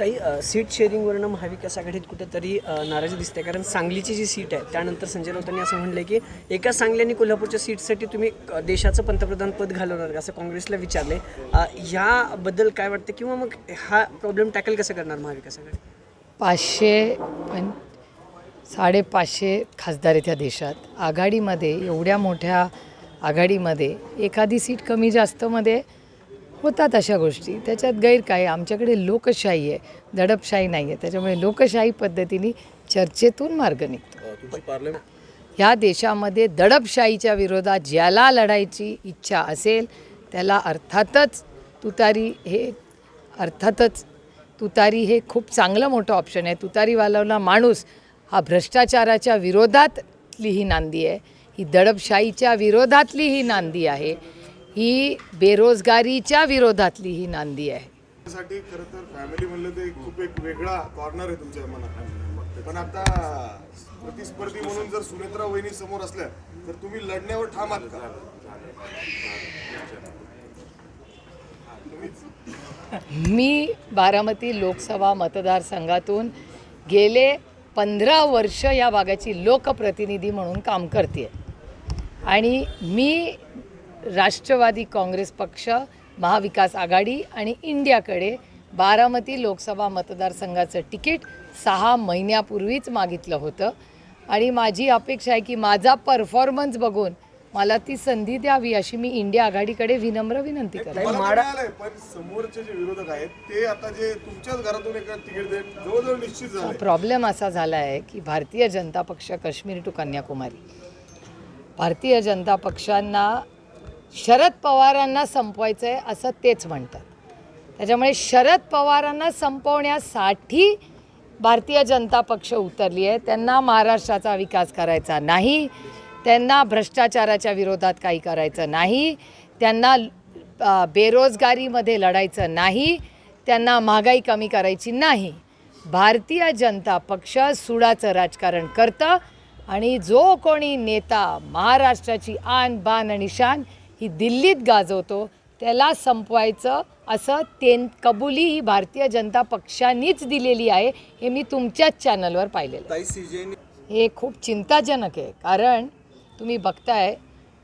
ताई सीट शेअरिंगवरनं महाविकास आघाडीत कुठेतरी नाराजी दिसते. कारण सांगलीची जी सीट आहे त्यानंतर संजय राऊतांनी असं म्हणलं की एका सांगली कोल्हापूरच्या सीटसाठी तुम्ही देशाचं पंतप्रधान पद घालवणार का असं काँग्रेसला विचारले ह्याबद्दल काय वाटतं? किंवा मग हा प्रॉब्लेम टॅकल कसं करणार महाविकास आघाडी? पाचशे पण साडेपाचशे खासदार आहेत ह्या देशात. आघाडीमध्ये एवढ्या मोठ्या आघाडीमध्ये एखादी सीट कमी जास्तमध्ये होतात अशा गोष्टी. त्याच्यात गैर काय आमच्याकडे लोकशाही आहे. दडपशाही नाही आहे त्याच्यामुळे लोकशाही पद्धतीने चर्चेतून मार्ग निघतो. ह्या देशामध्ये दडपशाहीच्या विरोधात ज्याला लढायची इच्छा असेल त्याला अर्थातच तुतारी हे अर्थातच तुतारी हे खूप चांगलं मोठं ऑप्शन आहे. तुतारी वालवला माणूस हा भ्रष्टाचाराच्या विरोधातली ही नांदी आहे. ही दडपशाहीच्या विरोधातली ही नांदी आहे. ही बेरोजगारीच्या विरोधातली ही नांदी आहे. साठी खरं तर फॅमिली म्हणलं ते खूप एक वेगळा कॉर्नर आहे तुमच्या मनात. पण आता प्रतिस्पर्धी म्हणून जर सुनेत्रा वहिनी समोर असल्या तर तुम्ही लढण्यावर ठाम आहात का? मी बारामती लोकसभा मतदारसंघातून गेले पंधरा वर्ष या भागाची लोकप्रतिनिधी म्हणून काम करते आणि मी राष्ट्रवादी काँग्रेस पक्ष महाविकास आघाडी आणि इंडियाकडे बारामती लोकसभा मतदारसंघाचं तिकीट सहा महिन्यापूर्वीच मागितलं होतं. आणि माझी अपेक्षा आहे की माझा परफॉर्मन्स बघून मला ती संधी द्यावी अशी मी इंडिया आघाडीकडे विनम्र विनंती करते. पण समोरचे जे विरोधक आहेत ते आता जे तुमच्याच घरातून एक तिकीट देत जवळजवळ निश्चित झाले. प्रॉब्लेम असा झाला आहे की भारतीय जनता पक्ष काश्मीर टू कन्याकुमारी. भारतीय जनता पक्षांना शरद पवारांना संपवायचं आहे असं तेच म्हणतात. त्याच्यामुळे शरद पवारांना संपवण्यासाठी भारतीय जनता पक्ष उतरली आहे. त्यांना महाराष्ट्राचा विकास करायचा नाही. त्यांना भ्रष्टाचाराच्या विरोधात काही करायचं नाही. त्यांना बेरोजगारीमध्ये लढायचं नाही. त्यांना महागाई कमी करायची नाही. भारतीय जनता पक्ष सुडाचं राजकारण करतं आणि जो कोणी नेता महाराष्ट्राची आन बान आणि शान ही दिल्लीत गाजवतो त्याला संपवायचं असं तेन कबुली ही भारतीय जनता पक्षानेच दिलेली आहे हे मी तुमच्याच चॅनलवर पाहिलेलं आहे. हे खूप चिंताजनक आहे कारण तुम्ही बघताय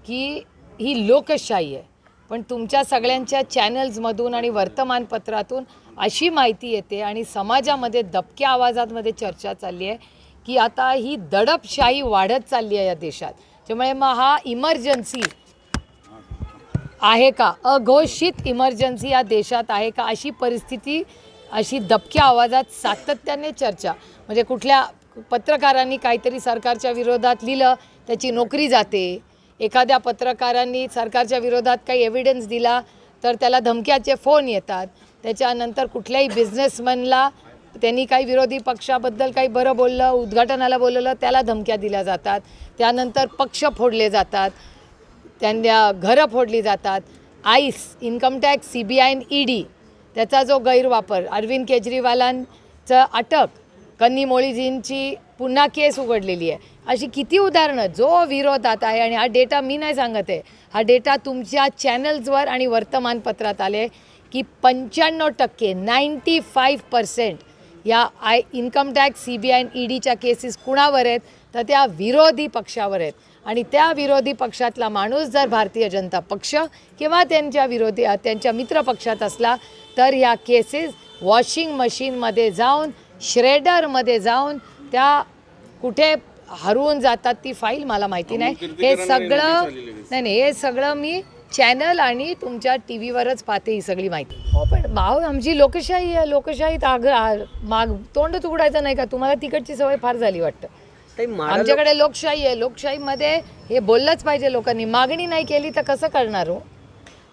की ही लोकशाही आहे पण तुमच्या सगळ्यांच्या चॅनल्समधून आणि वर्तमानपत्रातून अशी माहिती येते आणि समाजामध्ये दबक्या आवाजांमध्ये चर्चा चालली आहे की आता ही दडपशाही वाढत चालली आहे या देशात त्यामुळे मग हा इमर्जन्सी आहे का? अघोषित इमर्जन्सी या देशात आहे का? अशी परिस्थिती अशी दबक्या आवाजात सातत्याने चर्चा. म्हणजे कुठल्या पत्रकारांनी काहीतरी सरकारच्या विरोधात लिहिलं त्याची नोकरी जाते. एखाद्या पत्रकारांनी सरकारच्या विरोधात काही एव्हिडन्स दिला तर त्याला धमक्याचे फोन येतात. त्याच्यानंतर कुठल्याही बिझनेसमॅनला त्यांनी काही विरोधी पक्षाबद्दल काही बरं बोललं उद्घाटनाला बोलवलं त्याला धमक्या दिल्या जातात. त्यानंतर पक्ष फोडले जातात. त्यांना घरं फोडली जातात. Ice income tax C B I आणि ई डी त्याचा जो गैरवापर अरविंद केजरीवालांचं अटक कन्नी मोळीजींची पुन्हा केस उघडलेली आहे. अशी किती उदाहरणं जो विरोधात आहे आणि हा डेटा मी नाही सांगत आहे हा डेटा तुमच्या चॅनल्सवर आणि वर्तमानपत्रात आले की पंच्याण्णव टक्के नाईंटी फाईव्ह पर्सेंट या I income tax C B I आणि ई डीच्या केसेस कुणावर आहेत? तर त्या विरोधी पक्षावर आहेत. आणि त्या विरोधी पक्षातला माणूस जर भारतीय जनता पक्ष किंवा त्यांच्या विरोधी त्यांच्या मित्रपक्षात असला तर ह्या केसेस वॉशिंग मशीनमध्ये जाऊन श्रेडरमध्ये जाऊन त्या कुठे हरवून जातात ती फाईल मला माहिती नाही. हे सगळं नाही नाही हे सगळं मी चॅनल आणि तुमच्या टी व्हीवरच पाहते ही सगळी माहिती. हो पण भाऊ आमची लोकशाही आहे. लोकशाहीत आग माग तोंड तुकडायचं नाही का? तुम्हाला तिकडची सवय फार झाली वाटतं. आमच्याकडे लोकशाही आहे. लोकशाहीमध्ये हे बोललंच पाहिजे लोकांनी. मागणी नाही केली तर कसं करणार हो?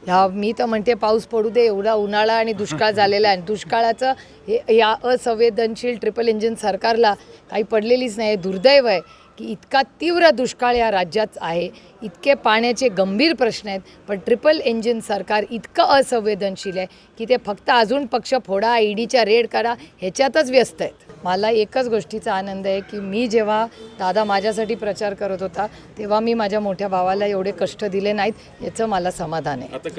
ह्या मी तर म्हणते पाऊस पडू दे. एवढा उन्हाळा आणि दुष्काळ झालेला आहे. आणि दुष्काळाचं हे या असंवेदनशील ट्रिपल इंजिन सरकारला काही पडलेलीच नाही. दुर्दैव आहे. की इतका तीव्र दुष्काळ या राज्यात आहे. इतके पाण्याचे गंभीर प्रश्न आहेत. पण ट्रिपल इंजिन सरकार इतकं असंवेदनशील आहे की ते फक्त अजून पक्ष फोडा ईडीच्या रेड करा ह्याच्यातच व्यस्त आहेत. मला एकच गोष्टीचा आनंद आहे की मी जेव्हा दादा माझ्यासाठी प्रचार करत होता तेव्हा मी माझ्या मोठ्या भावाला एवढे कष्ट दिले नाहीत याचं मला समाधान आहे.